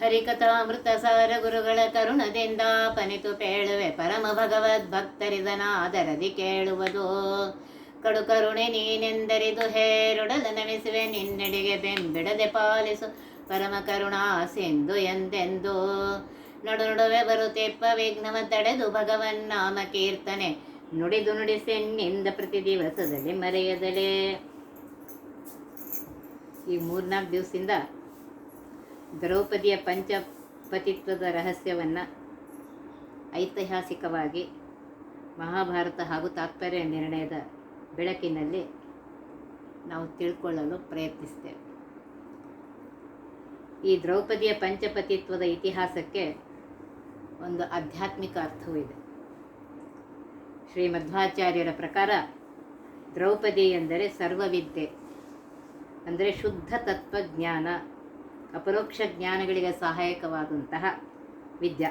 ಹರಿಕಥಾಮೃತ ಸಾರ ಗುರುಗಳ ಕರುಣದಿಂದ ಪನಿತು ಪೇಳುವೆ ಪರಮ ಭಗವದ್ ಭಕ್ತರಿದನಾದರದಿ ಕೇಳುವುದು. ಕಡು ಕರುಣೆ ನೀನೆಂದರಿದು ಹೇರುಡಲ ನಮಿಸುವೆ ನಿನ್ನೆಡೆಗೆ ಬೆಂಬಿಡದೆ ಪಾಲಿಸು ಪರಮ ಕರುಣಾ ಸಿಂಧು ಎಂದೆಂದು. ನಡು ನಡುವೆ ಬರುತ್ತೆಪ್ಪ ವಿಘ್ನವ ತಡೆದು ಭಗವನ್ ನಾಮ ಕೀರ್ತನೆ. ನುಡಿದು ನುಡಿಸೆನ್ನಿಂದ ಪ್ರತಿ ದಿವಸದಲ್ಲಿ ಮರೆಯದಲೇ. ಈ ಮೂರ್ನಾಲ್ಕು ದಿವಸದಿಂದ ದ್ರೌಪದಿಯ ಪಂಚಪತಿತ್ವದ ರಹಸ್ಯವನ್ನು ಐತಿಹಾಸಿಕವಾಗಿ ಮಹಾಭಾರತ ಹಾಗೂ ತಾತ್ಪರ್ಯ ನಿರ್ಣಯದ ಬೆಳಕಿನಲ್ಲಿ ನಾವು ತಿಳ್ಕೊಳ್ಳಲು ಪ್ರಯತ್ನಿಸ್ತೇವೆ. ಈ ದ್ರೌಪದಿಯ ಪಂಚಪತಿತ್ವದ ಇತಿಹಾಸಕ್ಕೆ ಒಂದು ಆಧ್ಯಾತ್ಮಿಕ ಅರ್ಥವೂ ಇದೆ. ಶ್ರೀ ಮಧ್ವಾಚಾರ್ಯರ ಪ್ರಕಾರ ದ್ರೌಪದಿ ಎಂದರೆ ಸರ್ವವಿದ್ಯೆ, ಅಂದರೆ ಶುದ್ಧ ತತ್ವಜ್ಞಾನ. ಅಪರೋಕ್ಷ ಜ್ಞಾನಗಳಿಗೆ ಸಹಾಯಕವಾದಂತಹ ವಿದ್ಯಾ.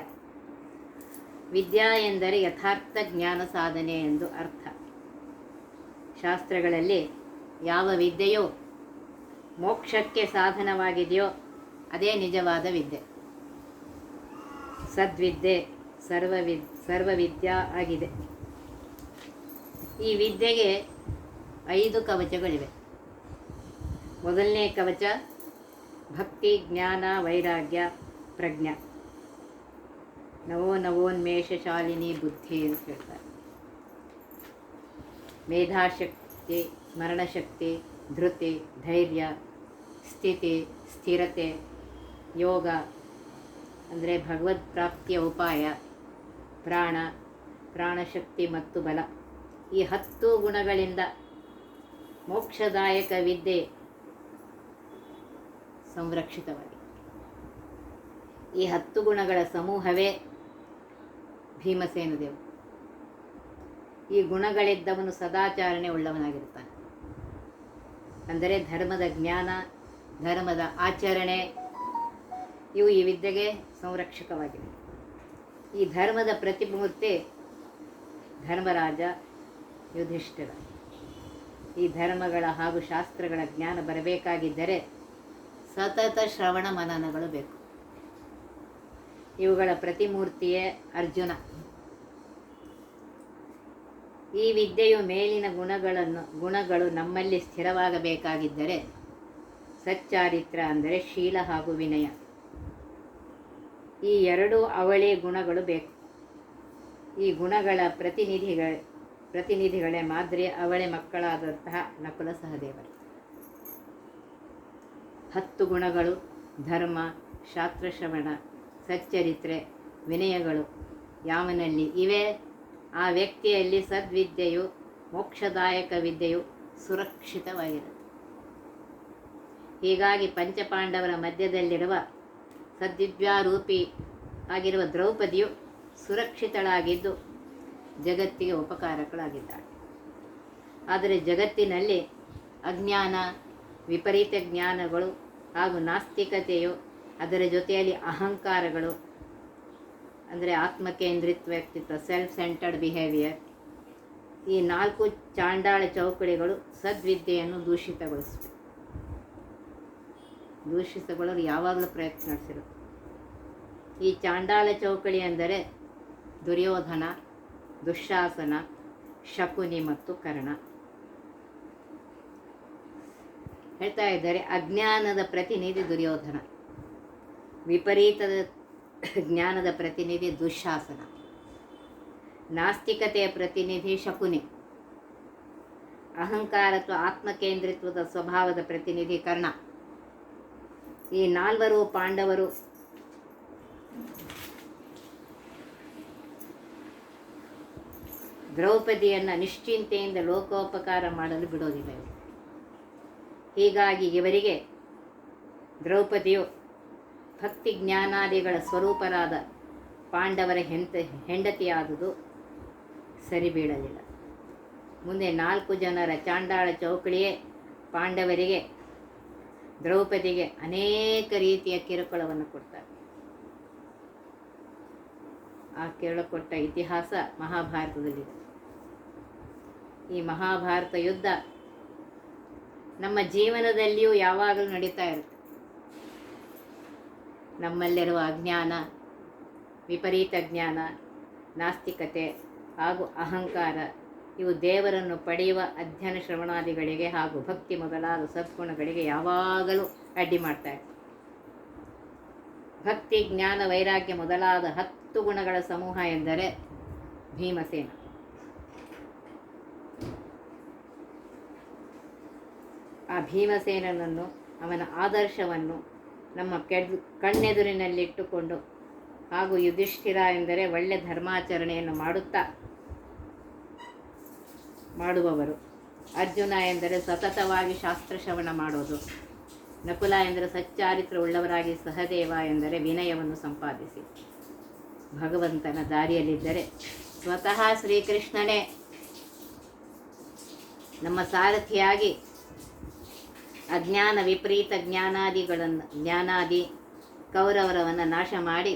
ವಿದ್ಯಾ ಎಂದರೆ ಯಥಾರ್ಥ ಜ್ಞಾನ ಸಾಧನೆ ಎಂದು ಅರ್ಥ. ಶಾಸ್ತ್ರಗಳಲ್ಲಿ ಯಾವ ವಿದ್ಯೆಯು ಮೋಕ್ಷಕ್ಕೆ ಸಾಧನವಾಗಿದೆಯೋ ಅದೇ ನಿಜವಾದ ವಿದ್ಯೆ. ಸದ್ವಿದ್ಯೆ ಸರ್ವವಿದ್ ಸರ್ವವಿದ್ಯಾ ಆಗಿದೆ. ಈ ವಿದ್ಯೆಗೆ ಐದು ಕವಚಗಳಿವೆ. ಮೊದಲನೇ ಕವಚ ಭಕ್ತಿ, ಜ್ಞಾನ, ವೈರಾಗ್ಯ, ಪ್ರಜ್ಞಾ. ನವೋ ನವೋನ್ಮೇಷ ಶಾಲಿನಿ ಬುದ್ಧಿ ಅಂತ ಹೇಳ್ತಾರೆ. ಮೇಧಾಶಕ್ತಿ, ಮರಣಶಕ್ತಿ, ಧೃತಿ, ಧೈರ್ಯ, ಸ್ಥಿತಿ, ಸ್ಥಿರತೆ, ಯೋಗ, ಅಂದರೆ ಭಗವದ್ ಪ್ರಾಪ್ತಿಯ ಉಪಾಯ, ಪ್ರಾಣ, ಪ್ರಾಣಶಕ್ತಿ ಮತ್ತು ಬಲ. ಈ ಹತ್ತು ಗುಣಗಳಿಂದ ಮೋಕ್ಷದಾಯಕ ವಿದ್ಯೆ ಸಂರಕ್ಷಿತವಾಗಿದೆ ಈ ಹತ್ತು ಗುಣಗಳ ಸಮೂಹವೇ ಭೀಮಸೇನ ದೇವರು. ಈ ಗುಣಗಳಿದ್ದವನು ಸದಾಚಾರಣೆ ಉಳ್ಳವನಾಗಿರ್ತಾನೆ ಅಂದರೆ ಧರ್ಮದ ಜ್ಞಾನ, ಧರ್ಮದ ಆಚರಣೆ, ಇವು ಈ ವಿದ್ಯೆಗೆ ಸಂರಕ್ಷಕವಾಗಿವೆ. ಈ ಧರ್ಮದ ಪ್ರತಿಮೂರ್ತಿ ಧರ್ಮರಾಜ ಯುಧಿಷ್ಠಿರ. ಈ ಧರ್ಮಗಳ ಹಾಗೂ ಶಾಸ್ತ್ರಗಳ ಜ್ಞಾನ ಬರಬೇಕಾಗಿದ್ದರೆ ಸತತ ಶ್ರವಣ ಮನನಗಳು ಬೇಕು. ಇವುಗಳ ಪ್ರತಿಮೂರ್ತಿಯೇ ಅರ್ಜುನ. ಈ ವಿದ್ಯೆಯು ಮೇಲಿನ ಗುಣಗಳನ್ನು, ಗುಣಗಳು ನಮ್ಮಲ್ಲಿ ಸ್ಥಿರವಾಗಬೇಕಾಗಿದ್ದರೆ ಸಚ್ಚಾರಿತ್ರ ಅಂದರೆ ಶೀಲ ಹಾಗೂ ವಿನಯ. ಈ ಎರಡು ಅವಳಿ ಗುಣಗಳು ಬೇಕು. ಈ ಗುಣಗಳ ಪ್ರತಿನಿಧಿಗಳ, ಪ್ರತಿನಿಧಿಗಳೇ ಮಾದರಿ ಅವಳೆ ಮಕ್ಕಳಾದಂತಹ ನಕುಲ ಸಹದೇವರು. ಹತ್ತು ಗುಣಗಳು, ಧರ್ಮ ಶಾಸ್ತ್ರಶ್ರವಣ ಸಚ್ಚರಿತ್ರೆ, ವಿನಯಗಳು. ಯಾವನಲ್ಲಿ? ಇವೆ. ಆ ವ್ಯಕ್ತಿಯಲ್ಲಿ ಸದ್ವಿದ್ಯೆಯು, ಮೋಕ್ಷದಾಯಕ ವಿದ್ಯೆಯು ಸುರಕ್ಷಿತವಾಗಿರುತ್ತೆ ಹೀಗಾಗಿ ಪಂಚಪಾಂಡವರ ಮಧ್ಯದಲ್ಲಿರುವ ಸದ್ವಿದ್ಯಾರೂಪಿ ಆಗಿರುವ ದ್ರೌಪದಿಯು ಸುರಕ್ಷಿತಳಾಗಿದ್ದು ಜಗತ್ತಿಗೆ ಉಪಕಾರಕಳಾಗಿದ್ದಾಳೆ. ಆದರೆ ಜಗತ್ತಿನಲ್ಲಿ ಅಜ್ಞಾನ, ವಿಪರೀತ ಜ್ಞಾನಗಳು ಹಾಗೂ ನಾಸ್ತಿಕತೆಯು ಅದರ ಜೊತೆಯಲ್ಲಿ ಅಹಂಕಾರಗಳು, ಅಂದರೆ ಆತ್ಮಕೇಂದ್ರಿತ ವ್ಯಕ್ತಿತ್ವ ಸೆಲ್ಫ್ ಸೆಂಟರ್ಡ್ ಬಿಹೇವಿಯರ್ ಈ ನಾಲ್ಕು ಚಾಂಡಾಳ ಚೌಕಳಿಗಳು ಸದ್ವಿದ್ಯೆಯನ್ನು ದೂಷಿತಗೊಳಿಸಿವೆ. ದೂಷಿತಗೊಳ್ಳಲು ಯಾವಾಗಲೂ ಪ್ರಯತ್ನ ನಡೆಸಿರು. ಈ ಚಾಂಡಾಳ ಚೌಕಳಿ ಅಂದರೆ ದುರ್ಯೋಧನ, ದುಶಾಸನ, ಶಕುನಿ ಮತ್ತು ಕರ್ಣ. ಹೇಳ್ತಾ ಇದ್ದಾರೆ, ಅಜ್ಞಾನದ ಪ್ರತಿನಿಧಿ ದುರ್ಯೋಧನ. ವಿಪರೀತದ ಜ್ಞಾನದ ಪ್ರತಿನಿಧಿ ದುಶಾಸನ. ನಾಸ್ತಿಕತೆಯ ಪ್ರತಿನಿಧಿ ಶಕುನಿ. ಅಹಂಕಾರ ಅಥವಾ ಆತ್ಮಕೇಂದ್ರಿತ್ವದ ಸ್ವಭಾವದ ಪ್ರತಿನಿಧಿ ಕರ್ಣ. ಈ ನಾಲ್ವರು ಪಾಂಡವರು ದ್ರೌಪದಿಯನ್ನು ನಿಶ್ಚಿಂತೆಯಿಂದ ಲೋಕೋಪಕಾರ ಮಾಡಲು ಬಿಡೋದಿಲ್ಲ ಹೀಗಾಗಿ ಇವರಿಗೆ ದ್ರೌಪದಿಯು ಭಕ್ತಿ ಜ್ಞಾನಾದಿಗಳ ಸ್ವರೂಪರಾದ ಪಾಂಡವರ ಹೆಂತ ಹೆಂಡತಿಯಾದುದು ಸರಿಬೀಳಲಿಲ್ಲ. ಮುಂದೆ ನಾಲ್ಕು ಜನರ ಚಾಂಡಾಳ ಚೌಕಳಿಯೇ ಪಾಂಡವರಿಗೆ, ದ್ರೌಪದಿಗೆ ಅನೇಕ ರೀತಿಯ ಕಿರುಕುಳವನ್ನು ಕೊಡ್ತಾರೆ. ಆ ಕೇಳಿಕೊಟ್ಟ ಇತಿಹಾಸ ಮಹಾಭಾರತದಲ್ಲಿದೆ. ಈ ಮಹಾಭಾರತ ಯುದ್ಧ ನಮ್ಮ ಜೀವನದಲ್ಲಿಯೂ ಯಾವಾಗಲೂ ನಡೀತಾ ಇರುತ್ತೆ. ನಮ್ಮಲ್ಲಿರುವ ಅಜ್ಞಾನ, ವಿಪರೀತ ಜ್ಞಾನ, ನಾಸ್ತಿಕತೆ ಹಾಗೂ ಅಹಂಕಾರ, ಇವು ದೇವರನ್ನು ಪಡೆಯುವ ಅಧ್ಯಯನ ಶ್ರವಣಾದಿಗಳಿಗೆ ಹಾಗೂ ಭಕ್ತಿ ಮೊದಲಾದ ಸದ್ಗುಣಗಳಿಗೆ ಯಾವಾಗಲೂ ಅಡ್ಡಿ ಮಾಡ್ತಾ ಇರ್ತದೆ ಭಕ್ತಿ, ಜ್ಞಾನ, ವೈರಾಗ್ಯ ಮೊದಲಾದ ಹತ್ತು ಗುಣಗಳ ಸಮೂಹ ಎಂದರೆ ಭೀಮಸೇನ. ಆ ಭೀಮಸೇನನನ್ನು, ಅವನ ಆದರ್ಶವನ್ನು ನಮ್ಮ ಕೆಡ್, ಕಣ್ಣೆದುರಿನಲ್ಲಿಟ್ಟುಕೊಂಡು ಹಾಗೂ ಯುಧಿಷ್ಠಿರ ಎಂದರೆ ಒಳ್ಳೆ ಧರ್ಮಾಚರಣೆಯನ್ನು ಮಾಡುತ್ತಾ, ಮಾಡುವವರು. ಅರ್ಜುನ ಎಂದರೆ ಸತತವಾಗಿ ಶಾಸ್ತ್ರ ಶ್ರವಣ ಮಾಡೋದು. ನಕುಲ ಎಂದರೆ ಸಚ್ಚಾರಿತ್ರ ಉಳ್ಳವರಾಗಿ ಸಹದೇವ ಎಂದರೆ ವಿನಯವನ್ನು ಸಂಪಾದಿಸಿ. ಭಗವಂತನ ದಾರಿಯಲ್ಲಿದ್ದರೆ ಸ್ವತಃ ಶ್ರೀಕೃಷ್ಣನೇ ನಮ್ಮ ಸಾರಥಿಯಾಗಿ ಅಜ್ಞಾನ ವಿಪರೀತ ಜ್ಞಾನಾದಿಗಳನ್ನು, ಜ್ಞಾನಾದಿ ಕೌರವರವನ್ನು ನಾಶ ಮಾಡಿ,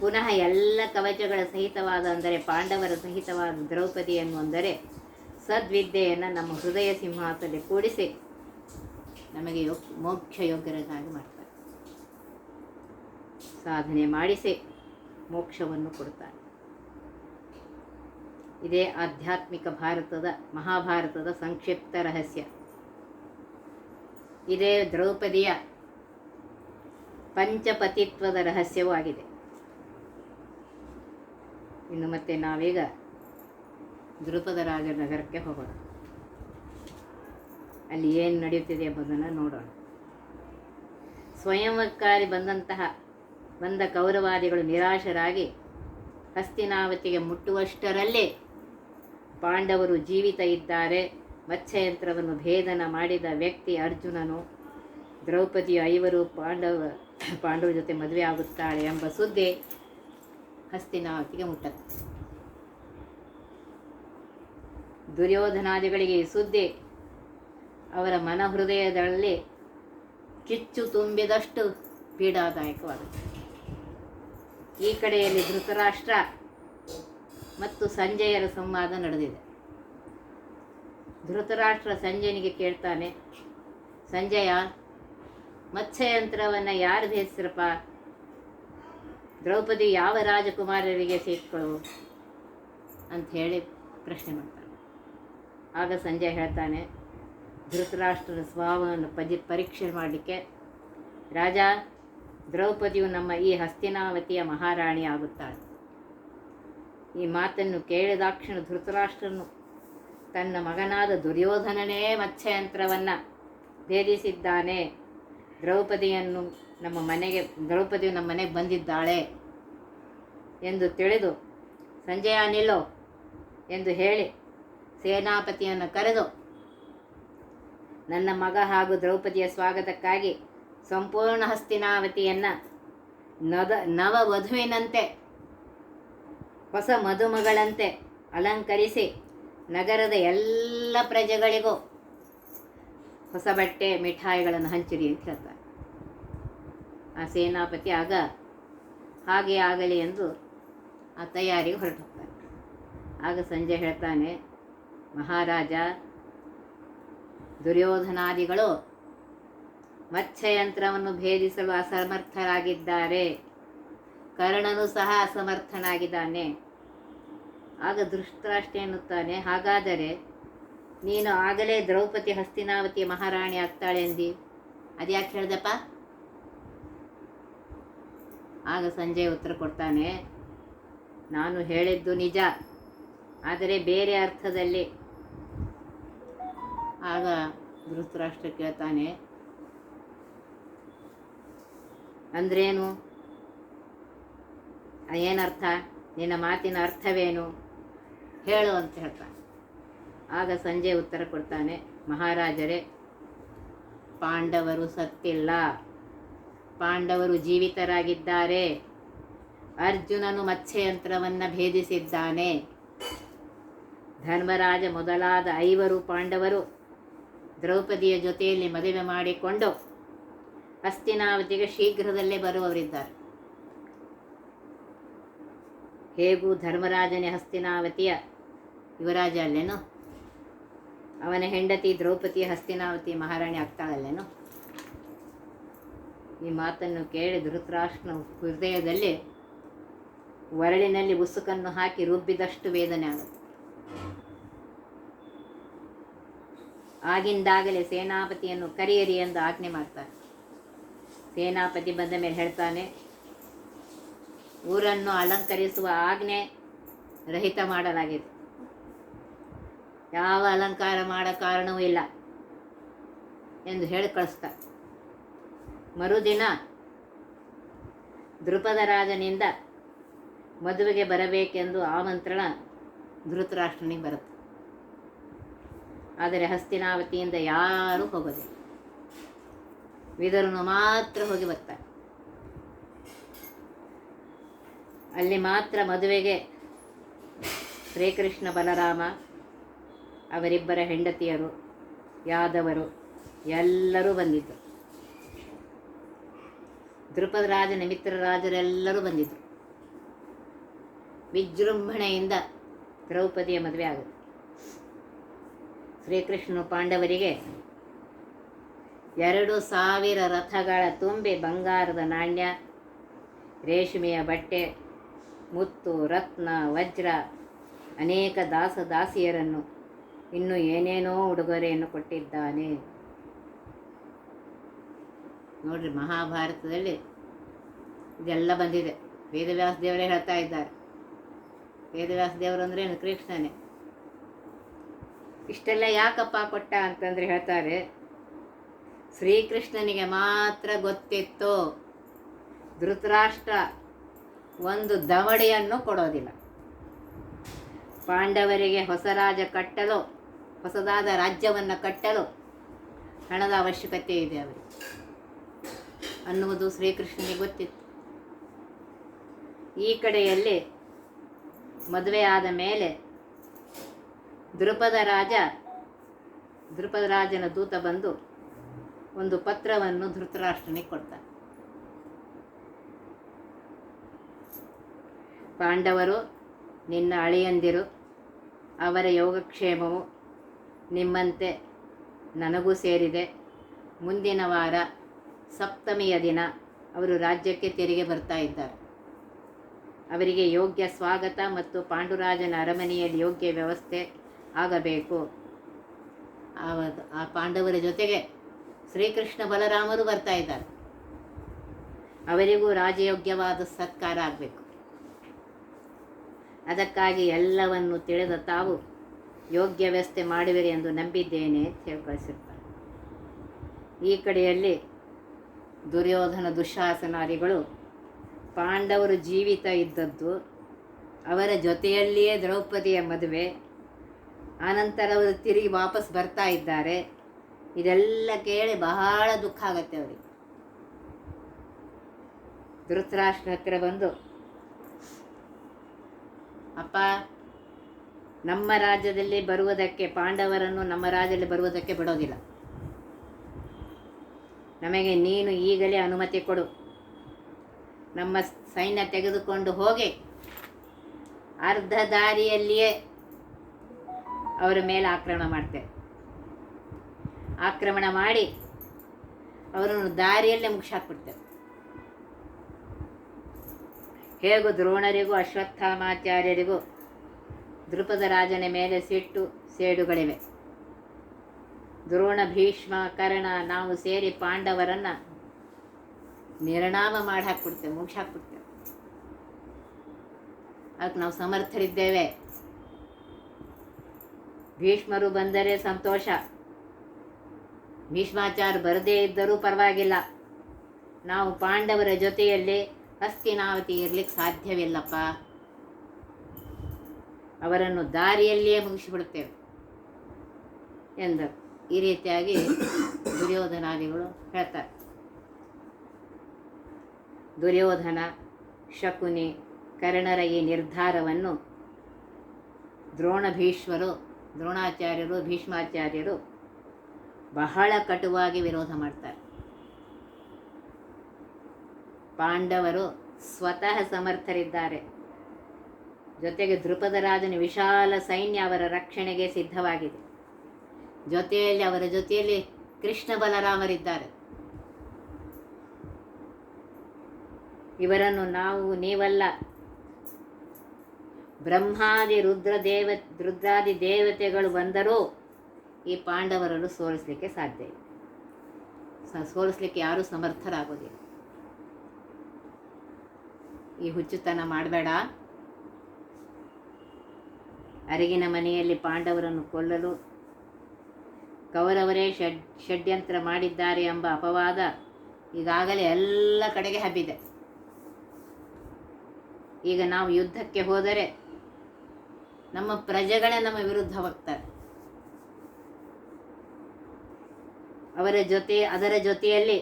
ಪುನಃ ಎಲ್ಲ ಕವಚಗಳ ಸಹಿತವಾದ ಅಂದರೆ ಪಾಂಡವರ ಸಹಿತವಾದ ದ್ರೌಪದಿಯನ್ನು ಅಂದರೆ ಸದ್ವಿದ್ಯೆಯನ್ನು ನಮ್ಮ ಹೃದಯ ಸಿಂಹಾಸದಲ್ಲಿ ಕೂಡಿಸಿ ನಮಗೆ ಯೋ ಮೋಕ್ಷ ಯೋಗ್ಯರನ್ನಾಗಿ ಮಾಡ್ತಾರೆ. ಸಾಧನೆ ಮಾಡಿಸಿ ಮೋಕ್ಷವನ್ನು ಕೊಡ್ತಾರೆ. ಇದೇ ಆಧ್ಯಾತ್ಮಿಕ ಭಾರತದ, ಮಹಾಭಾರತದ ಸಂಕ್ಷಿಪ್ತ ರಹಸ್ಯ. ಇದೇ ದ್ರೌಪದಿಯ ಪಂಚಪತಿತ್ವದ ರಹಸ್ಯವೂ ಆಗಿದೆ. ಇನ್ನು ಮತ್ತೆ ನಾವೀಗ ದ್ರುಪದ ರಾಜ ನಗರಕ್ಕೆ ಹೋಗೋಣ. ಅಲ್ಲಿ ಏನು ನಡೆಯುತ್ತಿದೆ ಎಂಬುದನ್ನು ನೋಡೋಣ. ಸ್ವಯಂಕಾರಿ ಬಂದಂತಹ, ಬಂದ ಕೌರವಾದಿಗಳು ನಿರಾಶರಾಗಿ ಹಸ್ತಿನಾವತಿಗೆ ಮುಟ್ಟುವಷ್ಟರಲ್ಲೇ ಪಾಂಡವರು ಜೀವಿತ ಇದ್ದಾರೆ. ಮತ್ಸ್ಯಯಂತ್ರವನ್ನು ಭೇದನ ಮಾಡಿದ ವ್ಯಕ್ತಿ ಅರ್ಜುನನು ದ್ರೌಪದಿಯ ಐವರು ಪಾಂಡವ ಪಾಂಡವ ಜೊತೆ ಮದುವೆ ಆಗುತ್ತಾಳೆ ಎಂಬ ಸುದ್ದಿ ಹಸ್ತಿನಾವತಿಗೆ ಮುಟ್ಟತ್ತೆ. ದುರ್ಯೋಧನಾದಿಗಳಿಗೆ ಈ ಸುದ್ದಿ ಅವರ ಮನಹೃದಯದಲ್ಲಿ ಕಿಚ್ಚು ತುಂಬಿದಷ್ಟು ಪೀಡಾದಾಯಕವಾಗುತ್ತೆ. ಈ ಕಡೆಯಲ್ಲಿ ಧೃತರಾಷ್ಟ್ರ ಮತ್ತು ಸಂಜಯರ ಸಂವಾದ ನಡೆದಿದೆ. ಧೃತರಾಷ್ಟ್ರ ಸಂಜಯನಿಗೆ ಕೇಳ್ತಾನೆ, ಸಂಜಯ, ಮತ್ಸ್ಯಯಂತ್ರವನ್ನು ಯಾರು ಹೆಸರಪ್ಪ? ದ್ರೌಪದಿ ಯಾವ ರಾಜಕುಮಾರರಿಗೆ ಸೇರ್ಕೊಳ್ಳು ಅಂತ ಹೇಳಿ ಪ್ರಶ್ನೆ ಮಾಡ್ತಾನೆ. ಆಗ ಸಂಜಯ್ ಹೇಳ್ತಾನೆ, ಧೃತರಾಷ್ಟ್ರದ ಸ್ವಭಾವವನ್ನು ಪಜಿ, ಪರೀಕ್ಷೆ ಮಾಡಲಿಕ್ಕೆ ರಾಜ, ದ್ರೌಪದಿಯು ನಮ್ಮ ಈ ಹಸ್ತಿನಾವತಿಯ ಮಹಾರಾಣಿ ಆಗುತ್ತಾಳೆ. ಈ ಮಾತನ್ನು ಕೇಳಿದಾಕ್ಷಣ ಧೃತರಾಷ್ಟ್ರನು ತನ್ನ ಮಗನಾದ ದುರ್ಯೋಧನನೇ ಮತ್ಸ್ಯಯಂತ್ರವನ್ನು ಭೇದಿಸಿದ್ದಾನೆ. ದ್ರೌಪದಿಯನ್ನು ನಮ್ಮ ಮನೆಗೆ, ದ್ರೌಪದಿಯು ನಮ್ಮ ಮನೆಗೆ ಬಂದಿದ್ದಾಳೆ ಎಂದು ತಿಳಿದು, ಸಂಜಯ ನಿಲ್ಲೋ ಎಂದು ಹೇಳಿ ಸೇನಾಪತಿಯನ್ನು ಕರೆದು, ನನ್ನ ಮಗ ಹಾಗೂ ದ್ರೌಪದಿಯ ಸ್ವಾಗತಕ್ಕಾಗಿ ಸಂಪೂರ್ಣ ಹಸ್ತಿನಾವತಿಯನ್ನು ನದ ನವ ವಧುವಿನಂತೆ ಹೊಸ ಮದುಮಗಳಂತೆ ಅಲಂಕರಿಸಿ ನಗರದ ಎಲ್ಲ ಪ್ರಜೆಗಳಿಗೂ ಹೊಸ ಬಟ್ಟೆ, ಮಿಠಾಯಿಗಳನ್ನು ಹಂಚಿರಿ ಅಂತ ಹೇಳ್ತಾರೆ. ಆ ಸೇನಾಪತಿ ಆಗ ಹಾಗೆ ಆಗಲಿ ಎಂದು ಆ ತಯಾರಿಗೆ ಹೊರಟು ಹೋಗ್ತಾನೆ ಆಗ ಸಂಜೆ ಹೇಳ್ತಾನೆ, ಮಹಾರಾಜ, ದುರ್ಯೋಧನಾದಿಗಳು ಮತ್ಸ್ಯಯಂತ್ರವನ್ನು ಭೇದಿಸಲು ಅಸಮರ್ಥರಾಗಿದ್ದಾರೆ. ಕರ್ಣನು ಸಹ ಅಸಮರ್ಥನಾಗಿದ್ದಾನೆ. ಆಗ ಧೃಷ್ಟರಾಷ್ಟ್ರ ಎನ್ನುತ್ತಾನೆ. ಹಾಗಾದರೆ ನೀನು ಆಗಲೇ ದ್ರೌಪದಿ ಹಸ್ತಿನಾವತಿ ಮಹಾರಾಣಿ ಆಗ್ತಾಳೆ ಅಂದಿ. ಅದ್ಯಾಕೆ ಹೇಳ್ದಪ್ಪ? ಆಗ ಸಂಜಯ್ ಉತ್ತರ ಕೊಡ್ತಾನೆ, ನಾನು ಹೇಳಿದ್ದು ನಿಜ, ಆದರೆ ಬೇರೆ ಅರ್ಥದಲ್ಲಿ. ಆಗ ಧೃತರಾಷ್ಟ್ರ ಕೇಳ್ತಾನೆ, ಅಂದ್ರೇನು? ಏನರ್ಥ ನಿನ್ನ ಮಾತಿನ ಅರ್ಥವೇನು? ಹೇಳು ಅಂತ ಹೇಳ್ತಾನೆ. ಆಗ ಸಂಜೆ ಉತ್ತರ ಕೊಡ್ತಾನೆ, ಮಹಾರಾಜರೇ, ಪಾಂಡವರು ಸತ್ತಿಲ್ಲ. ಪಾಂಡವರು ಜೀವಿತರಾಗಿದ್ದಾರೆ. ಅರ್ಜುನನು ಮತ್ಸ್ಯಯಂತ್ರವನ್ನು ಭೇದಿಸಿದ್ದಾನೆ. ಧರ್ಮರಾಜ ಮೊದಲಾದ ಐವರು ಪಾಂಡವರು ದ್ರೌಪದಿಯ ಜೊತೆಯಲ್ಲಿ ಮದುವೆ ಮಾಡಿಕೊಂಡು ಹಸ್ತಿನಾವತಿಗೆ ಶೀಘ್ರದಲ್ಲೇ ಬರುವವರಿದ್ದಾರೆ. ಹೇಗೂ ಧರ್ಮರಾಜನೇ ಹಸ್ತಿನಾವತಿಯ ಯುವರಾಜ ಅಲ್ಲೇನು? ಅವನ ಹೆಂಡತಿ ದ್ರೌಪದಿ ಹಸ್ತಿನಾವತಿ ಮಹಾರಾಣಿ ಆಗ್ತಾಳಲ್ಲೇನು ಈ ಮಾತನ್ನು ಕೇಳಿ ಧೃತರಾಷ್ಟ್ರನ ಹೃದಯದಲ್ಲಿ ಒರಳಿನಲ್ಲಿ ಉಸುಕನ್ನು ಹಾಕಿ ರುಬ್ಬಿದಷ್ಟು ವೇದನೆ ಆಗುತ್ತೆ ಆಗಿಂದಾಗಲೇ ಸೇನಾಪತಿಯನ್ನು ಕರೆಯರಿ ಎಂದು ಆಜ್ಞೆ ಮಾಡ್ತಾರೆ. ಸೇನಾಪತಿ ಬಂದ ಮೇಲೆ ಹೇಳ್ತಾನೆ, ಊರನ್ನು ಅಲಂಕರಿಸುವ ಆಜ್ಞೆ ರಹಿತ ಮಾಡಲಾಗಿದೆ. ಯಾವ ಅಲಂಕಾರ ಮಾಡೋ ಕಾರಣವೂ ಇಲ್ಲ ಎಂದು ಹೇಳಿ ಕಳಿಸ್ತ. ಮರುದಿನ ದೃಪದ ರಾಜನಿಂದ ಮದುವೆಗೆ ಬರಬೇಕೆಂದು ಆಮಂತ್ರಣ ಧೃತರಾಷ್ಟ್ರನಿಗೆ ಬರುತ್ತೆ. ಆದರೆ ಹಸ್ತಿನಾವತಿಯಿಂದ ಯಾರೂ ಹೋಗೋದಿಲ್ಲ. ವಿದರನು ಮಾತ್ರ ಹೋಗಿ ಬರ್ತಾರೆ. ಅಲ್ಲಿ ಮಾತ್ರ ಮದುವೆಗೆ ಶ್ರೀಕೃಷ್ಣ ಬಲರಾಮ ಅವರಿಬ್ಬರ ಹೆಂಡತಿಯರು, ಯಾದವರು, ಎಲ್ಲರೂ ಬಂದಿದ್ದರು. ದೃಪದ ರಾಜನ ಮಿತ್ರರಾಜರೆಲ್ಲರೂ ಬಂದಿದ್ದರು. ವಿಜೃಂಭಣೆಯಿಂದ ದ್ರೌಪದಿಯ ಮದುವೆ ಆಗುತ್ತೆ ಶ್ರೀಕೃಷ್ಣನು ಪಾಂಡವರಿಗೆ ಎರಡು ಸಾವಿರ ರಥಗಳ ತುಂಬಿ ಬಂಗಾರದ ನಾಣ್ಯ, ರೇಷ್ಮೆಯ ಬಟ್ಟೆ, ಮುತ್ತು, ರತ್ನ, ವಜ್ರ, ಅನೇಕ ದಾಸ ದಾಸಿಯರನ್ನು ಇನ್ನು ಏನೇನೋ ಉಡುಗೊರೆಯನ್ನು ಕೊಟ್ಟಿದ್ದಾನೆ. ನೋಡ್ರಿ ಮಹಾಭಾರತದಲ್ಲಿ ಇದೆಲ್ಲ ಬಂದಿದೆ. ವೇದವ್ಯಾಸ ದೇವರೇ ಹೇಳ್ತಾ ಇದ್ದಾರೆ. ವೇದವ್ಯಾಸ ದೇವರು ಅಂದರೆ ಕೃಷ್ಣನೇ. ಇಷ್ಟೆಲ್ಲ ಯಾಕಪ್ಪ ಕೊಟ್ಟ ಅಂತಂದ್ರೆ ಹೇಳ್ತಾರೆ, ಶ್ರೀಕೃಷ್ಣನಿಗೆ ಮಾತ್ರ ಗೊತ್ತಿತ್ತು. ಧೃತರಾಷ್ಟ್ರ ಒಂದು ದವಡೆಯನ್ನು ಕೊಡೋದಿಲ್ಲ. ಪಾಂಡವರಿಗೆ ಹೊಸ ರಾಜ ಕಟ್ಟಲು ಹೊಸದಾದ ರಾಜ್ಯವನ್ನು ಕಟ್ಟಲು ಹಣದ ಅವಶ್ಯಕತೆ ಇದೆ ಅವರಿಗೆ. ಅನ್ನುವುದು ಶ್ರೀಕೃಷ್ಣನಿಗೆ ಗೊತ್ತಿತ್ತು. ಈ ಕಡೆಯಲ್ಲಿ ಮದುವೆ ಆದ ಮೇಲೆ ದೃಪದ ರಾಜ ದೃಪದ ರಾಜನ ದೂತ ಬಂದು ಒಂದು ಪತ್ರವನ್ನು ಧೃತರಾಷ್ಟ್ರನಿಗೆ ಕೊಡ್ತಾನೆ. ಪಾಂಡವರು ನಿನ್ನ ಅಳಿಯಂದಿರು, ಅವರ ಯೋಗಕ್ಷೇಮವು ನಿಮ್ಮಂತೆ ನನಗೂ ಸೇರಿದೆ. ಮುಂದಿನ ವಾರ ಸಪ್ತಮಿಯ ದಿನ ಅವರು ರಾಜ್ಯಕ್ಕೆ ತೆರಿಗೆ ಬರ್ತಾ ಇದ್ದಾರೆ. ಅವರಿಗೆ ಯೋಗ್ಯ ಸ್ವಾಗತ ಮತ್ತು ಪಾಂಡುರಾಜನ ಅರಮನೆಯಲ್ಲಿ ಯೋಗ್ಯ ವ್ಯವಸ್ಥೆ ಆಗಬೇಕು. ಆ ಪಾಂಡವರ ಜೊತೆಗೆ ಶ್ರೀಕೃಷ್ಣ ಬಲರಾಮರು ಬರ್ತಾ ಇದ್ದಾರೆ. ಅವರಿಗೂ ರಾಜಯೋಗ್ಯವಾದ ಸತ್ಕಾರ ಆಗಬೇಕು. ಅದಕ್ಕಾಗಿ ಎಲ್ಲವನ್ನು ತಿಳಿದ ತಾವು ಯೋಗ್ಯ ವ್ಯವಸ್ಥೆ ಮಾಡುವಿರಿ ಎಂದು ನಂಬಿದ್ದೇನೆ ಅಂತ ಹೇಳಿ ಈ ಕಡೆಯಲ್ಲಿ ದುರ್ಯೋಧನ ದುಶಾಸನಾರಿಗಳು ಪಾಂಡವರು ಜೀವಿತ ಇದ್ದದ್ದು, ಅವರ ಜೊತೆಯಲ್ಲಿಯೇ ದ್ರೌಪದಿಯ ಮದುವೆ, ಆನಂತರ ಅವರು ತಿರುಗಿ ವಾಪಸ್ ಬರ್ತಾ ಇದ್ದಾರೆ. ಇದೆಲ್ಲ ಕೇಳಿ ಬಹಳ ದುಃಖ ಆಗತ್ತೆ ಅವರಿಗೆ. ಧೃತರಾಷ್ಟ್ರ ಹತ್ತಿರ ಬಂದು, ಅಪ್ಪ ನಮ್ಮ ರಾಜ್ಯದಲ್ಲಿ ಬರುವುದಕ್ಕೆ, ಪಾಂಡವರನ್ನು ನಮ್ಮ ರಾಜ್ಯದಲ್ಲಿ ಬರುವುದಕ್ಕೆ ಬಿಡೋದಿಲ್ಲ. ನಮಗೆ ನೀನು ಈಗಲೇ ಅನುಮತಿ ಕೊಡು. ನಮ್ಮ ಸೈನ್ಯ ತೆಗೆದುಕೊಂಡು ಹೋಗಿ. ಅರ್ಧ ದಾರಿಯಲ್ಲಿಯೇ ಅವರ ಮೇಲೆ ಆಕ್ರಮಣ ಮಾಡ್ತೇವೆ. ಆಕ್ರಮಣ ಮಾಡಿ ಅವರನ್ನು ದಾರಿಯಲ್ಲೇ ಮುಗಿಸಾಕ್ಬಿಡ್ತೇವೆ. ಹೇಗೂ ದ್ರೋಣರಿಗೂ ಅಶ್ವತ್ಥಾಮಾಚಾರ್ಯರಿಗೂ ದೃಪದ ರಾಜನ ಮೇಲೆ ಸಿಟ್ಟು ಸೇಡುಗಳಿವೆ. ದ್ರೋಣ ಭೀಷ್ಮ, ಕರ್ಣ, ನಾವು ಸೇರಿ ಪಾಂಡವರನ್ನ ನಿರ್ಣಾಮ ಮಾಡಿ ಹಾಕ್ಬಿಡ್ತೇವೆ, ಮುಗಿಸಿ ಹಾಕ್ಬಿಡ್ತೇವೆ. ಅದಕ್ಕೆ ನಾವು ಸಮರ್ಥರಿದ್ದೇವೆ. ಭೀಷ್ಮರು ಬಂದರೆ ಸಂತೋಷ. ಭೀಷ್ಮಾಚಾರ ಬರದೇ ಇದ್ದರೂ ಪರವಾಗಿಲ್ಲ. ನಾವು ಪಾಂಡವರ ಜೊತೆಯಲ್ಲಿ ಹಸ್ತಿನಾವತಿ ಇರ್ಲಿಕ್ಕೆ ಸಾಧ್ಯವಿಲ್ಲಪ್ಪ. ಅವರನ್ನು ದಾರಿಯಲ್ಲಿಯೇ ಮುಗಿಸಿಬಿಡುತ್ತೇವೆ ಎಂದರು. ಈ ರೀತಿಯಾಗಿ ದುರ್ಯೋಧನಾದಿಗಳು ಹೇಳ್ತಾರೆ. ದುರ್ಯೋಧನ, ಶಕುನಿ, ಕರ್ಣರ ಈ ನಿರ್ಧಾರವನ್ನು ದ್ರೋಣ ಭೀಷ್ಮರು ದ್ರೋಣಾಚಾರ್ಯರು, ಭೀಷ್ಮಾಚಾರ್ಯರು ಬಹಳ ಕಟುವಾಗಿ ವಿರೋಧ ಮಾಡ್ತಾರೆ. ಪಾಂಡವರು ಸ್ವತಃ ಸಮರ್ಥರಿದ್ದಾರೆ. ಜೊತೆಗೆ ದ್ರುಪದ ರಾಜನ ವಿಶಾಲ ಸೈನ್ಯ ಅವರ ರಕ್ಷಣೆಗೆ ಸಿದ್ಧವಾಗಿದೆ. ಜೊತೆಯಲ್ಲಿ ಅವರ ಜೊತೆಯಲ್ಲಿ ಕೃಷ್ಣ ಬಲರಾಮರಿದ್ದಾರೆ. ಇವರನ್ನು ನಾವು ನೀವಲ್ಲ. ಬ್ರಹ್ಮಾದಿ ರುದ್ರ ದೇವ, ರುದ್ರಾದಿ ದೇವತೆಗಳು ಬಂದರೂ ಈ ಪಾಂಡವರನ್ನು ಸೋಲಿಸಲಿಕ್ಕೆ ಸಾಧ್ಯ ಇಲ್ಲ. ಸೋಲಿಸ್ಲಿಕ್ಕೆ ಯಾರೂ ಸಮರ್ಥರಾಗೋದಿಲ್ಲ. ಈ ಹುಚ್ಚುತನ ಮಾಡಬೇಡ. ಅರಗಿನ ಮನೆಯಲ್ಲಿ ಪಾಂಡವರನ್ನು ಕೊಲ್ಲಲು ಕೌರವರೇ ಷಡ್, ಷಡ್ಯಂತ್ರ ಮಾಡಿದ್ದಾರೆ ಎಂಬ ಅಪವಾದ ಈಗಾಗಲೇ ಎಲ್ಲ ಕಡೆಗೆ ಹಬ್ಬಿದೆ. ಈಗ ನಾವು ಯುದ್ಧಕ್ಕೆ ಹೋದರೆ ನಮ್ಮ ಪ್ರಜೆಗಳೇ ನಮ್ಮ ವಿರುದ್ಧ ಹೋಗ್ತಾರೆ ಅವರ ಜೊತೆ, ಅದರ ಜೊತೆಯಲ್ಲಿ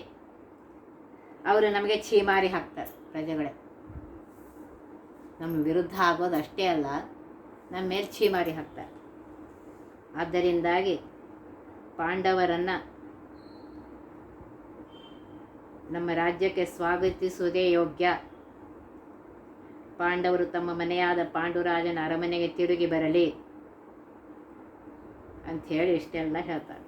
ಅವರು ನಮಗೆ ಛೀಮಾರಿ ಹಾಕ್ತಾರೆ ಪ್ರಜೆಗಳೇ. ನಮ್ಮ ವಿರುದ್ಧ ಆಗೋದು ಅಷ್ಟೇ ಅಲ್ಲ. ನಮ್ಮ ಮೇಲೆ ಛೀಮಾರಿ ಹಾಕ್ತಾರೆ. ಆದ್ದರಿಂದಾಗಿ ಪಾಂಡವರನ್ನು ನಮ್ಮ ರಾಜ್ಯಕ್ಕೆ ಸ್ವಾಗತಿಸುವುದೇ ಯೋಗ್ಯ. ಪಾಂಡವರು ತಮ್ಮ ಮನೆಯಾದ ಪಾಂಡುರಾಜನ ಅರಮನೆಗೆ ತಿರುಗಿ ಬರಲಿ ಅಂಥೇಳಿ ಇಷ್ಟೆಲ್ಲ ಹೇಳ್ತಾರೆ.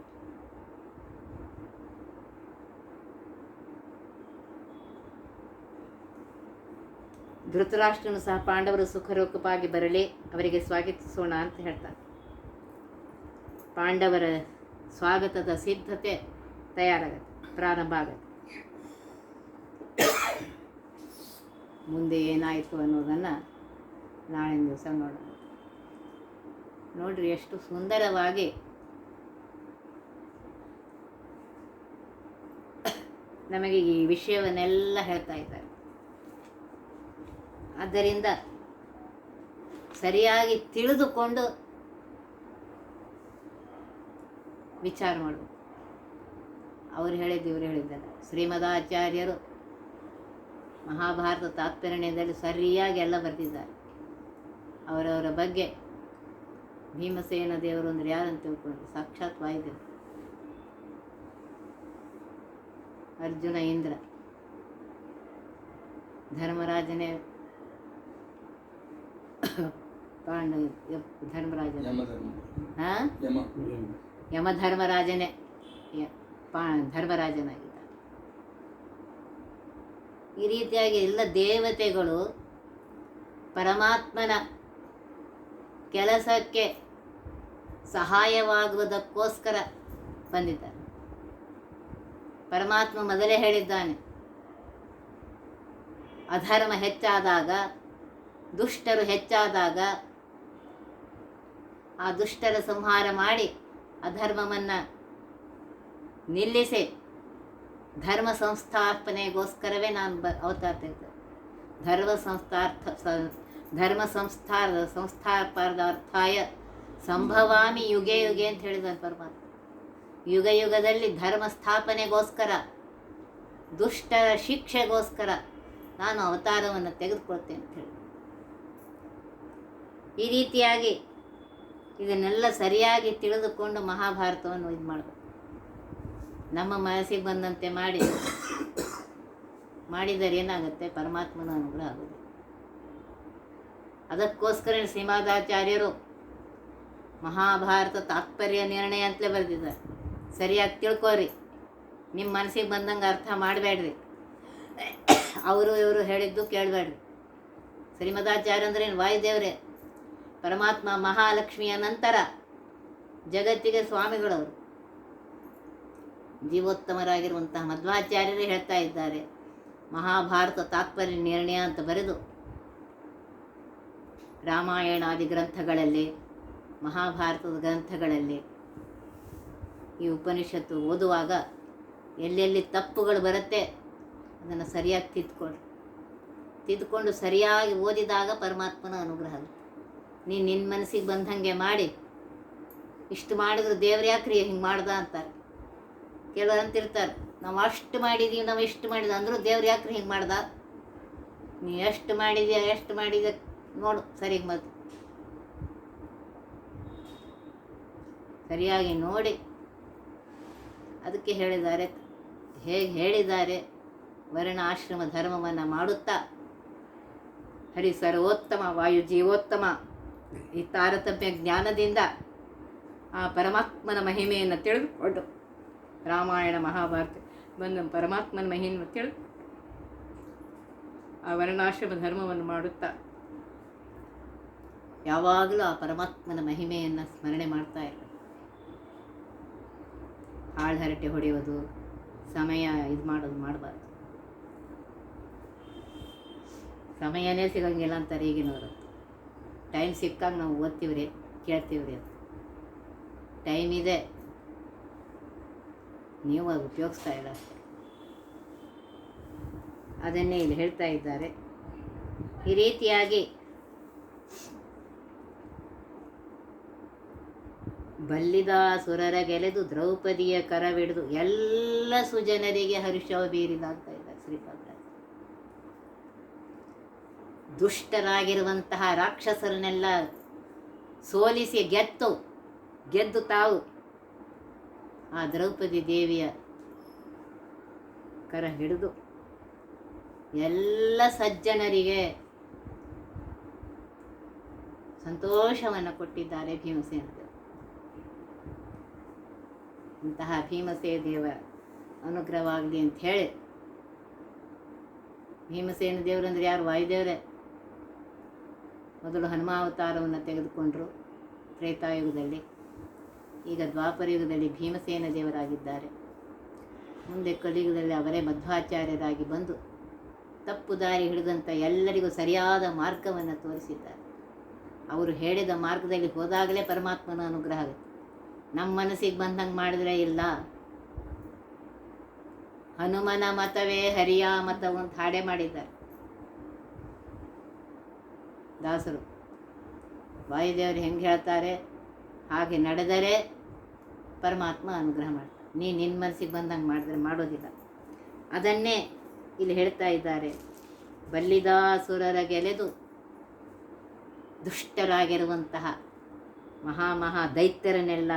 ಧೃತರಾಷ್ಟ್ರನು ಸಹ ಪಾಂಡವರು ಸುಖರೂಪವಾಗಿ ಬರಲಿ, ಅವರಿಗೆ ಸ್ವಾಗತಿಸೋಣ ಅಂತ ಹೇಳ್ತಾರೆ. ಪಾಂಡವರ ಸ್ವಾಗತದ ಸಿದ್ಧತೆ ತಯಾರಾಗತ್ತೆ, ಪ್ರಾರಂಭ ಆಗತ್ತೆ. ಮುಂದೆ ಏನಾಯಿತು ಅನ್ನೋದನ್ನು ನಾಳಿನ ದಿವಸ ನೋಡೋಣ. ನೋಡ್ರಿ ಎಷ್ಟು ಸುಂದರವಾಗಿ ನಮಗೆ ಈ ವಿಷಯವನ್ನೆಲ್ಲ ಹೇಳ್ತಾ ಇದ್ದಾರೆ. ಆದ್ದರಿಂದ ಸರಿಯಾಗಿ ತಿಳಿದುಕೊಂಡು ವಿಚಾರ ಮಾಡಬೇಕು. ಅವ್ರು ಹೇಳಿದ್ದು ಇವರು ಹೇಳಿದ್ದಾರೆ. ಶ್ರೀಮದಾಚಾರ್ಯರು ಮಹಾಭಾರತ ತಾತ್ಪರ್ಯದಲ್ಲಿ ಸರಿಯಾಗಿ ಎಲ್ಲ ಬರೆದಿದ್ದಾರೆ. ಅವರವರ ಬಗ್ಗೆ ಭೀಮಸೇನ ದೇವರು ಅಂದ್ರೆ ಯಾರಂತ ತಿಳ್ಕೊಂಡು ಸಾಕ್ಷಾತ್ ವಾಯುದೇವರು ಅರ್ಜುನ ಇಂದ್ರ ಧರ್ಮರಾಜನೇ ಪಾಂಡ ಧರ್ಮರಾಜನ. ಹಾಂ? ಯಮ. ಯಮಧರ್ಮರಾಜನೇ ಯ- ಪಾ ಧರ್ಮರಾಜನಾಗಿದ್ದ. ಈ ರೀತಿಯಾಗಿ ಎಲ್ಲ ದೇವತೆಗಳು ಪರಮಾತ್ಮನ ಕೆಲಸಕ್ಕೆ ಸಹಾಯವಾಗುವುದಕ್ಕೋಸ್ಕರ ಬಂದಿದ್ದಾರೆ. ಪರಮಾತ್ಮ ಮೊದಲೇ ಹೇಳಿದ್ದಾನೆ. ಅಧರ್ಮ ಹೆಚ್ಚಾದಾಗ ದುಷ್ಟರು ಹೆಚ್ಚಾದಾಗ ಆ ದುಷ್ಟರ ಸಂಹಾರ ಮಾಡಿ ಅಧರ್ಮವನ್ನು ನಿಲ್ಲಿಸಿ. ಧರ್ಮ ಸಂಸ್ಥಾಪನೆಗೋಸ್ಕರವೇ ನಾನು ಬ, ಅವತಾರ ತೆಗೆದು. ಧರ್ಮ ಸಂಸ್ಥಾರ್ಥ ಧರ್ಮ ಸಂಸ್ಥಾರ ಸಂಸ್ಥಾಪನಾರ್ಥಾಯ ಸಂಭವಾಮಿ ಯುಗೆ ಯುಗೆ ಅಂತ ಹೇಳಿದ್ದಾನೆ ಪರಮಾತ್ಮ. ಯುಗ ಯುಗದಲ್ಲಿ ಧರ್ಮ ಸ್ಥಾಪನೆಗೋಸ್ಕರ, ದುಷ್ಟರ ಶಿಕ್ಷೆಗೋಸ್ಕರ ನಾನು ಅವತಾರವನ್ನು ತೆಗೆದುಕೊಳ್ತೇನೆ ಅಂತ ಹೇಳಿ ಈ ರೀತಿಯಾಗಿ ಇದನ್ನೆಲ್ಲ ಸರಿಯಾಗಿ ತಿಳಿದುಕೊಂಡು ಮಹಾಭಾರತವನ್ನು ಇದು ಮಾಡಬೇಕು. ನಮ್ಮ ಮನಸ್ಸಿಗೆ ಬಂದಂತೆ ಮಾಡಿ, ಮಾಡಿದರೆ ಏನಾಗುತ್ತೆ? ಪರಮಾತ್ಮನ ಅನುಗ್ರಹ ಆಗುತ್ತೆ ಅದಕ್ಕೋಸ್ಕರ ಶ್ರೀಮಾದಾಚಾರ್ಯರು ಮಹಾಭಾರತ ತಾತ್ಪರ್ಯ ನಿರ್ಣಯ ಅಂತಲೇ ಬರೆದಿದ್ದಾರೆ. ಸರಿಯಾಗಿ ತಿಳ್ಕೊರಿ ನಿಮ್ಮ ಮನಸ್ಸಿಗೆ ಬಂದಂಗೆ ಅರ್ಥ ಮಾಡಬೇಡ್ರಿ. ಅವರು ಇವರು ಹೇಳಿದ್ದು ಕೇಳಬೇಡ್ರಿ. ಶ್ರೀಮದಾಚಾರ್ಯ ಅಂದ್ರೆ ವಾಯುದೇವರೇ. ಪರಮಾತ್ಮ ಮಹಾಲಕ್ಷ್ಮಿಯ ನಂತರ ಜಗತ್ತಿಗೆ ಸ್ವಾಮಿಗಳವರು ಜೀವೋತ್ತಮರಾಗಿರುವಂತಹ ಮಧ್ವಾಚಾರ್ಯರು ಹೇಳ್ತಾ ಇದ್ದಾರೆ. ಮಹಾಭಾರತ ತಾತ್ಪರ್ಯ ನಿರ್ಣಯ ಅಂತ ಬರೆದು ರಾಮಾಯಣಾದಿ ಗ್ರಂಥಗಳಲ್ಲಿ, ಮಹಾಭಾರತದ ಗ್ರಂಥಗಳಲ್ಲಿ ಈ ಉಪನಿಷತ್ತು ಓದುವಾಗ ಎಲ್ಲೆಲ್ಲಿ ತಪ್ಪುಗಳು ಬರುತ್ತೆ ಅದನ್ನು ಸರಿಯಾಗಿ ತಿದ್ದುಕೊಳ್ಳಿ ತಿದ್ದುಕೊಂಡು ಸರಿಯಾಗಿ ಓದಿದಾಗ ಪರಮಾತ್ಮನ ಅನುಗ್ರಹ ಆಗುತ್ತೆ. ನೀನು ನಿನ್ನ ಮನಸ್ಸಿಗೆ ಬಂದಂಗೆ ಮಾಡಿ. ಇಷ್ಟು ಮಾಡಿದ್ರೆ ದೇವ್ರು ಯಾಕ್ರಿ ಹಿಂಗೆ ಮಾಡ್ದ ಅಂತಾರೆ. ಕೆಲವರು ಅಂತಿರ್ತಾರೆ, ನಾವು ಅಷ್ಟು ಮಾಡಿದೀವಿ, ನಾವು ಎಷ್ಟು ಮಾಡಿದ ಅಂದರೂ ದೇವ್ರು ಯಾಕ್ರಿ ಹಿಂಗೆ ಮಾಡ್ದ? ನೀ ಎಷ್ಟು ಮಾಡಿದ್ಯಾ, ಎಷ್ಟು ಮಾಡಿದ ನೋಡು ಸರಿಗೆ ಮತ್ತು ಸರಿಯಾಗಿ ನೋಡಿ. ಅದಕ್ಕೆ ಹೇಳಿದ್ದಾರೆ, ಹೇಗೆ ಹೇಳಿದ್ದಾರೆ? ವರ್ಣ ಆಶ್ರಮ ಧರ್ಮವನ್ನು ಮಾಡುತ್ತಾ? ಹರಿ ಸರ್ವೋತ್ತಮ, ವಾಯು ಜೀವೋತ್ತಮ. ಈ ತಾರತಮ್ಯ ಜ್ಞಾನದಿಂದ ಆ ಪರಮಾತ್ಮನ ಮಹಿಮೆಯನ್ನು ತಿಳಿದುಕೊಂಡು ರಾಮಾಯಣ ಮಹಾಭಾರತ ಬಂದು ಪರಮಾತ್ಮನ ಮಹಿಮೆಯನ್ನು ತಿಳಿದು ಆ ವರ್ಣಾಶ್ರಮ ಧರ್ಮವನ್ನು ಮಾಡುತ್ತಾ ಯಾವಾಗಲೂ ಆ ಪರಮಾತ್ಮನ ಮಹಿಮೆಯನ್ನು ಸ್ಮರಣೆ ಮಾಡ್ತಾ ಇರಬೇಕು. ಹಾಳು ಹರಟೆ ಹೊಡೆಯೋದು, ಸಮಯ ಇದು ಮಾಡೋದು ಮಾಡಬಾರ್ದು. ಸಮಯನೇ ಸಿಗಂಗಿಲ್ಲ ಅಂತಾರೆ ಈಗಿನವರು. ಟೈಮ್ ಸಿಕ್ಕಾಗ ನಾವು ಓದ್ತೀವ್ರಿ, ಕೇಳ್ತೀವ್ರಿ. ಅಂತ ಟೈಮ್ ಇದೆ. ನೀವು ಅದು ಉಪಯೋಗಿಸ್ತಾ ಇಲ್ಲ. ಅದನ್ನೇ ಇಲ್ಲಿ ಹೇಳ್ತಾ ಇದ್ದಾರೆ. ಈ ರೀತಿಯಾಗಿ ಬಲ್ಲಿದಾಸುರರ ಗೆಲೆದು ದ್ರೌಪದಿಯ ಕರವಿಡಿದು ಎಲ್ಲ ಸುಜನರಿಗೆ ಹರ್ಷವ ಬೀರಿದ ಅಂತ ಇದ್ದಾರೆ ಶ್ರೀಪಾದ ದುಷ್ಟರಾಗಿರುವಂತಹ ರಾಕ್ಷಸರನ್ನೆಲ್ಲ ಸೋಲಿಸಿ ಗೆದ್ದು ಗೆದ್ದು ತಾವು. ಆ ದ್ರೌಪದಿ ದೇವಿಯ ಕರ ಹಿಡಿದು ಎಲ್ಲ ಸಜ್ಜನರಿಗೆ ಸಂತೋಷವನ್ನು ಕೊಟ್ಟಿದ್ದಾರೆ ಭೀಮಸೇನ ದೇವರು. ಇಂತಹ ಭೀಮಸೇ ದೇವ ಅನುಗ್ರಹವಾಗಲಿ ಅಂತ ಹೇಳಿ ಭೀಮಸೇನ ದೇವರಂದ್ರೆ ಯಾರು? ವಾಯುದೇವರೇ? ಮೊದಲು ಹನುಮಾವತಾರವನ್ನು ತೆಗೆದುಕೊಂಡರು ತ್ರೇತಾಯುಗದಲ್ಲಿ. ಈಗ ದ್ವಾಪರ ಯುಗದಲ್ಲಿ ಭೀಮಸೇನ ದೇವರಾಗಿದ್ದಾರೆ. ಮುಂದೆ ಕಲಿಯುಗದಲ್ಲಿ ಅವರೇ ಮಧ್ವಾಚಾರ್ಯರಾಗಿ ಬಂದು ತಪ್ಪು ದಾರಿ ಹಿಡಿದಂಥ ಎಲ್ಲರಿಗೂ ಸರಿಯಾದ ಮಾರ್ಗವನ್ನು ತೋರಿಸಿದ್ದಾರೆ. ಅವರು ಹೇಳಿದ ಮಾರ್ಗದಲ್ಲಿ ಹೋದಾಗಲೇ ಪರಮಾತ್ಮನ ಅನುಗ್ರಹ ನಮ್ಮ ಮನಸ್ಸಿಗೆ ಬಂದಂಗೆ ಮಾಡಿದ್ರೆ ಇಲ್ಲ. ಹನುಮನ ಮತವೇ ಹರಿಯ ಮತವು ಅಂತ ಹಾಡೇ ಮಾಡಿದ್ದಾರೆ. ದಾಸರು. ವಾಯುದೇವರು ಹೆಂಗೆ ಹೇಳ್ತಾರೆ? ಹಾಗೆ ನಡೆದರೆ ಪರಮಾತ್ಮ ಅನುಗ್ರಹ ಮಾಡ್ತಾರೆ. ನೀ ನಿನ್ನ ಮನಸ್ಸಿಗೆ ಬಂದಂಗೆ ಮಾಡಿದ್ರೆ ಮಾಡೋದಿಲ್ಲ. ಅದನ್ನೇ ಇಲ್ಲಿ ಹೇಳ್ತಾ ಇದ್ದಾರೆ. ಬಲ್ಲಿದಾಸುರರ ಗೆಲೆದು ದುಷ್ಟರಾಗಿರುವಂತಹ ಮಹಾ ದೈತ್ಯರನ್ನೆಲ್ಲ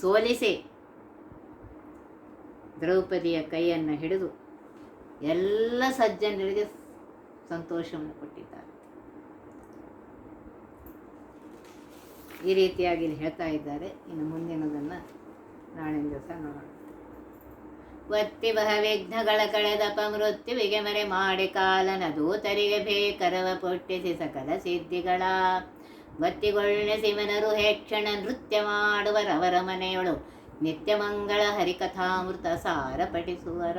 ಸೋಲಿಸಿ ದ್ರೌಪದಿಯ ಕೈಯನ್ನು ಹಿಡಿದು ಎಲ್ಲ ಸಜ್ಜನರಿಗೆ ಸಂತೋಷವನ್ನು ಕೊಟ್ಟಿದ್ದಾರೆ. ಈ ರೀತಿಯಾಗಿ ಇಲ್ಲಿ ಹೇಳ್ತಾ ಇದ್ದಾರೆ. ಇನ್ನು ಮುಂದಿನದನ್ನು ನಾಳಿನ ದಿವಸ ನೋಡೋಣ. ಒತ್ತಿ ಬಹ ವಿಘ್ನಗಳ ಕಳೆದಪ ಮೃತ್ಯುವಿಗೆ ಮರೆ ಮಾಡಿ ಕಾಲನ ದೂತರಿಗೆ ಬೇಕರವ ಪೊಟ್ಟಿಸಿ ಸಕಲ ಸಿದ್ಧಿಗಳ. ವತ್ತಿಗೊಳ್ಳ ಸಿಮನರು ಹೇಕ್ಷಣ ನೃತ್ಯ ಮಾಡುವರವರ ಮನೆಯೊಳು ನಿತ್ಯ ಮಂಗಳ ಹರಿಕಥಾಮೃತ ಸಾರ ಪಠಿಸುವರ